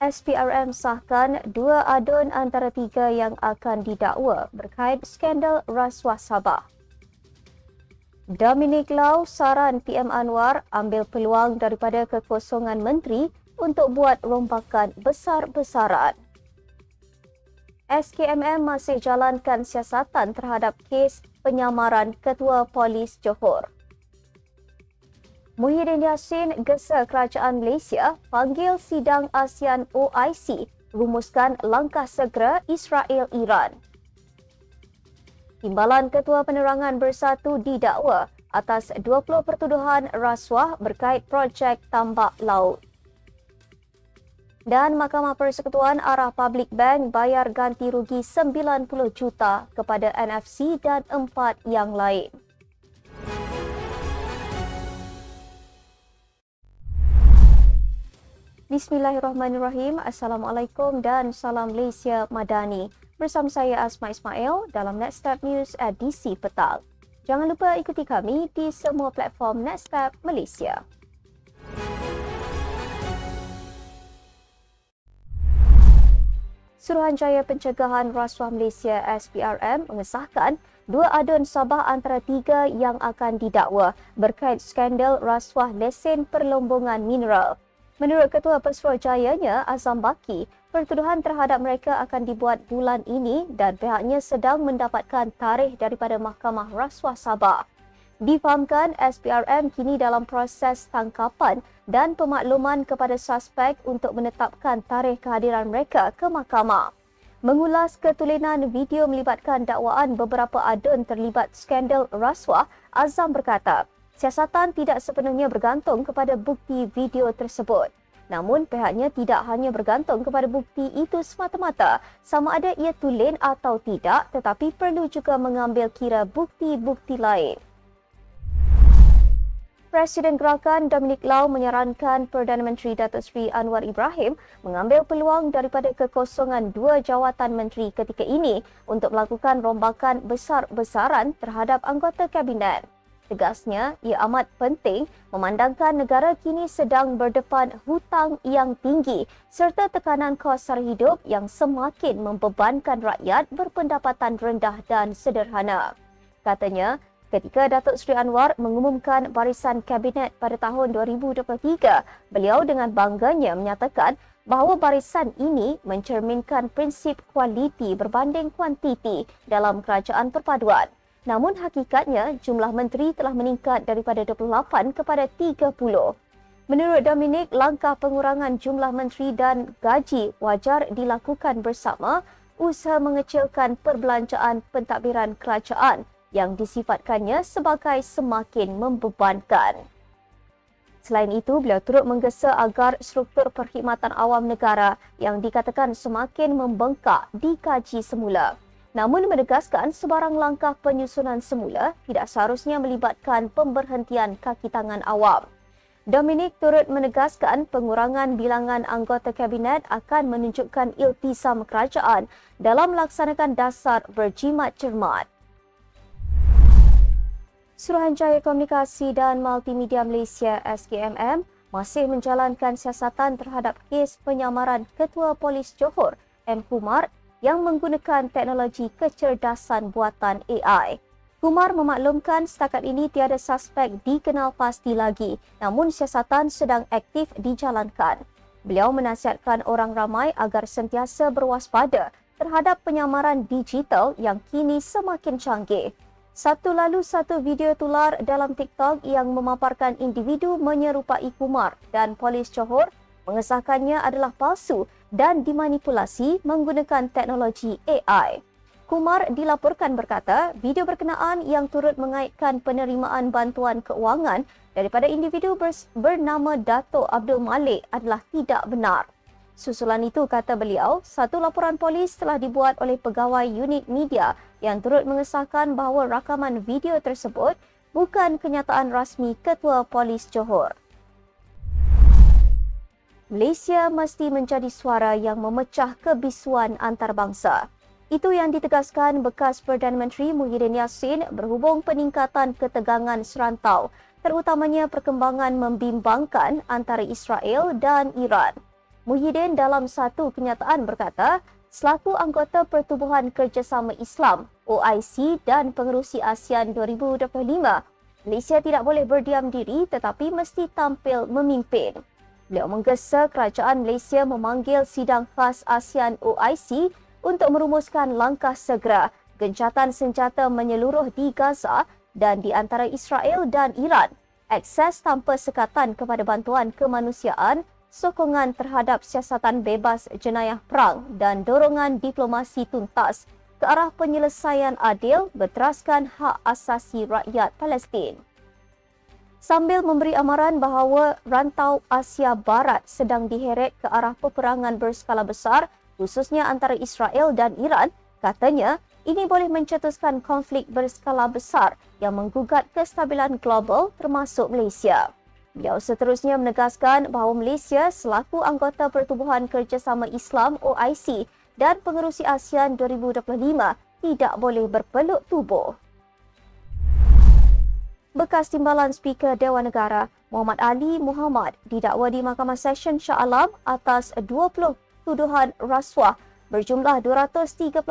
SPRM sahkan dua adun antara tiga yang akan didakwa berkait skandal rasuah Sabah. Dominic Lau saran PM Anwar ambil peluang daripada kekosongan menteri untuk buat rombakan besar-besaran. SKMM masih jalankan siasatan terhadap kes penyamaran Ketua Polis Johor. Muhyiddin Yassin gesa kerajaan Malaysia panggil sidang ASEAN OIC rumuskan langkah segera Israel-Iran. Timbalan Ketua Penerangan Bersatu didakwa atas 20 pertuduhan rasuah berkait projek tambak laut. Dan Mahkamah Persekutuan arah Public Bank bayar ganti rugi 90 juta kepada NFC dan empat yang lain. Bismillahirrahmanirrahim. Assalamualaikum dan salam Malaysia Madani. Bersama saya Asma Ismail dalam Netstab News edisi petang. Jangan lupa ikuti kami di semua platform Netstab Malaysia. Suruhanjaya Pencegahan Rasuah Malaysia SPRM mengesahkan dua adun Sabah antara tiga yang akan didakwa berkait skandal rasuah lesen perlombongan mineral. Menurut Ketua Pesuruhjayanya Azam Baki, pertuduhan terhadap mereka akan dibuat bulan ini dan pihaknya sedang mendapatkan tarikh daripada Mahkamah Rasuah Sabah. Difahamkan SPRM kini dalam proses tangkapan dan pemakluman kepada suspek untuk menetapkan tarikh kehadiran mereka ke mahkamah. Mengulas ketulinan video melibatkan dakwaan beberapa adun terlibat skandal rasuah, Azam berkata, siasatan tidak sepenuhnya bergantung kepada bukti video tersebut. Namun pihaknya tidak hanya bergantung kepada bukti itu semata-mata sama ada ia tulen atau tidak tetapi perlu juga mengambil kira bukti-bukti lain. Presiden Gerakan Dominic Lau menyarankan Perdana Menteri Datuk Seri Anwar Ibrahim mengambil peluang daripada kekosongan dua jawatan menteri ketika ini untuk melakukan rombakan besar-besaran terhadap anggota kabinet. Tegasnya, ia amat penting memandangkan negara kini sedang berdepan hutang yang tinggi serta tekanan kos sara hidup yang semakin membebankan rakyat berpendapatan rendah dan sederhana. Katanya, ketika Datuk Seri Anwar mengumumkan barisan kabinet pada tahun 2023, beliau dengan bangganya menyatakan bahawa barisan ini mencerminkan prinsip kualiti berbanding kuantiti dalam kerajaan perpaduan. Namun hakikatnya jumlah menteri telah meningkat daripada 28 kepada 30. Menurut Dominic, langkah pengurangan jumlah menteri dan gaji wajar dilakukan bersama usaha mengecilkan perbelanjaan pentadbiran kerajaan yang disifatkannya sebagai semakin membebankan. Selain itu, beliau turut menggesa agar struktur perkhidmatan awam negara yang dikatakan semakin membengkak dikaji semula namun menegaskan sebarang langkah penyusunan semula tidak seharusnya melibatkan pemberhentian kaki tangan awam. Dominic turut menegaskan pengurangan bilangan anggota kabinet akan menunjukkan iltisam kerajaan dalam melaksanakan dasar berjimat cermat. Suruhanjaya Komunikasi dan Multimedia Malaysia SKMM masih menjalankan siasatan terhadap kes penyamaran Ketua Polis Johor M. Kumar yang menggunakan teknologi kecerdasan buatan AI. Kumar memaklumkan setakat ini tiada suspek dikenal pasti lagi namun siasatan sedang aktif dijalankan. Beliau menasihatkan orang ramai agar sentiasa berwaspada terhadap penyamaran digital yang kini semakin canggih. Satu lalu satu video tular dalam TikTok yang memaparkan individu menyerupai Kumar dan polis Johor mengesahkannya adalah palsu dan dimanipulasi menggunakan teknologi AI. Kumar dilaporkan berkata, video berkenaan yang turut mengaitkan penerimaan bantuan keuangan daripada individu bernama Dato' Abdul Malik adalah tidak benar. Susulan itu, kata beliau, satu laporan polis telah dibuat oleh pegawai unit media yang turut mengesahkan bahawa rakaman video tersebut bukan kenyataan rasmi Ketua Polis Johor. Malaysia mesti menjadi suara yang memecah kebisuan antarabangsa. Itu yang ditegaskan bekas Perdana Menteri Muhyiddin Yassin berhubung peningkatan ketegangan serantau, terutamanya perkembangan membimbangkan antara Israel dan Iran. Muhyiddin dalam satu kenyataan berkata, selaku anggota Pertubuhan Kerjasama Islam OIC dan pengerusi ASEAN 2025, Malaysia tidak boleh berdiam diri tetapi mesti tampil memimpin. Beliau menggesa kerajaan Malaysia memanggil sidang khas ASEAN OIC untuk merumuskan langkah segera gencatan senjata menyeluruh di Gaza dan di antara Israel dan Iran, akses tanpa sekatan kepada bantuan kemanusiaan, sokongan terhadap siasatan bebas jenayah perang dan dorongan diplomasi tuntas ke arah penyelesaian adil berteraskan hak asasi rakyat Palestin. Sambil memberi amaran bahawa rantau Asia Barat sedang diheret ke arah peperangan berskala besar, khususnya antara Israel dan Iran, katanya ini boleh mencetuskan konflik berskala besar yang menggugat kestabilan global termasuk Malaysia. Beliau seterusnya menegaskan bahawa Malaysia selaku anggota Pertubuhan Kerjasama Islam OIC dan pengerusi ASEAN 2025 tidak boleh berpeluk tubuh. Bekas Timbalan Speaker Dewan Negara Muhammad Ali Muhammad didakwa di Mahkamah Session Shah Alam atas 20 tuduhan rasuah berjumlah 235,000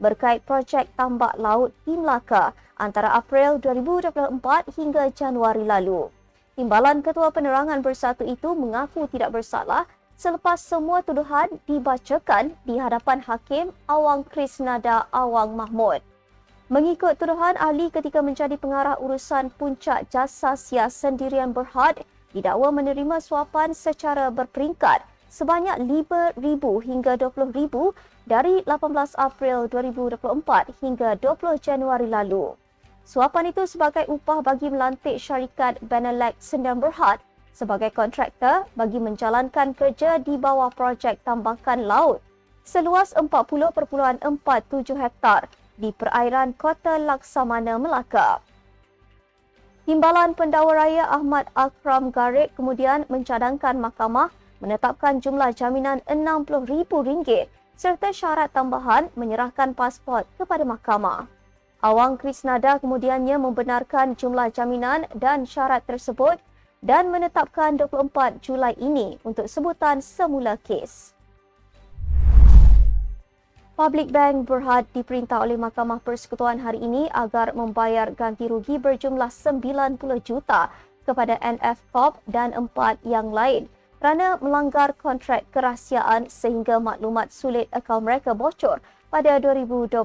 berkait projek tambak laut di Melaka antara April 2024 hingga Januari lalu. Timbalan Ketua Penerangan Bersatu itu mengaku tidak bersalah selepas semua tuduhan dibacakan di hadapan Hakim Awang Krisnada Awang Mahmud. Mengikut tuduhan ahli ketika menjadi pengarah urusan puncak jasa sias sendirian Berhad didakwa menerima suapan secara berperingkat sebanyak 5,000 hingga 20,000 dari 18 April 2024 hingga 20 Januari lalu. Suapan itu sebagai upah bagi melantik syarikat Benelec Sendang Berhad sebagai kontraktor bagi menjalankan kerja di bawah projek tambakan laut seluas 40.47 hektar di perairan Kota Laksamana, Melaka. Timbalan Pendakwa Raya Ahmad Akram Garik kemudian mencadangkan mahkamah menetapkan jumlah jaminan RM60,000 serta syarat tambahan menyerahkan pasport kepada mahkamah. Awang Krisnada kemudiannya membenarkan jumlah jaminan dan syarat tersebut dan menetapkan 24 Julai ini untuk sebutan semula kes. Public Bank Berhad diperintah oleh Mahkamah Persekutuan hari ini agar membayar ganti rugi berjumlah 90 juta kepada NF Corp dan empat yang lain kerana melanggar kontrak kerahsiaan sehingga maklumat sulit akaun mereka bocor pada 2012.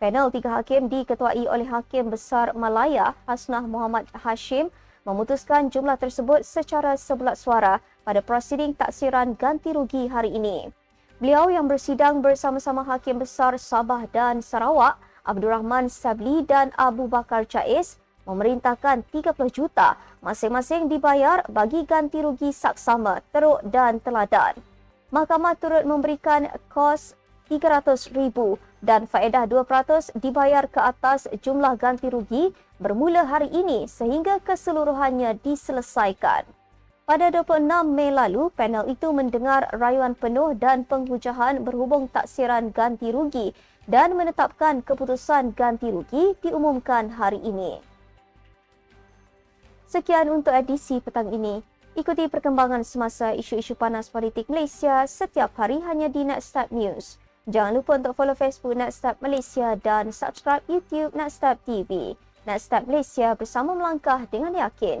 Panel tiga hakim diketuai oleh Hakim Besar Malaya Hasnah Muhammad Hashim memutuskan jumlah tersebut secara sebulat suara pada prosiding taksiran ganti rugi hari ini. Beliau yang bersidang bersama-sama Hakim Besar Sabah dan Sarawak, Abdul Rahman Sabli dan Abu Bakar Chais memerintahkan 30 juta masing-masing dibayar bagi ganti rugi saksama, teruk dan teladan. Mahkamah turut memberikan kos RM300,000 dan faedah 2% dibayar ke atas jumlah ganti rugi bermula hari ini sehingga keseluruhannya diselesaikan. Pada 26 Mei lalu, panel itu mendengar rayuan penuh dan penghujahan berhubung taksiran ganti rugi dan menetapkan keputusan ganti rugi diumumkan hari ini. Sekian untuk edisi petang ini. Ikuti perkembangan semasa isu-isu panas politik Malaysia setiap hari hanya di Netstat News. Jangan lupa untuk follow Facebook Netstat Malaysia dan subscribe YouTube Netstat TV. Netstat Malaysia bersama melangkah dengan yakin.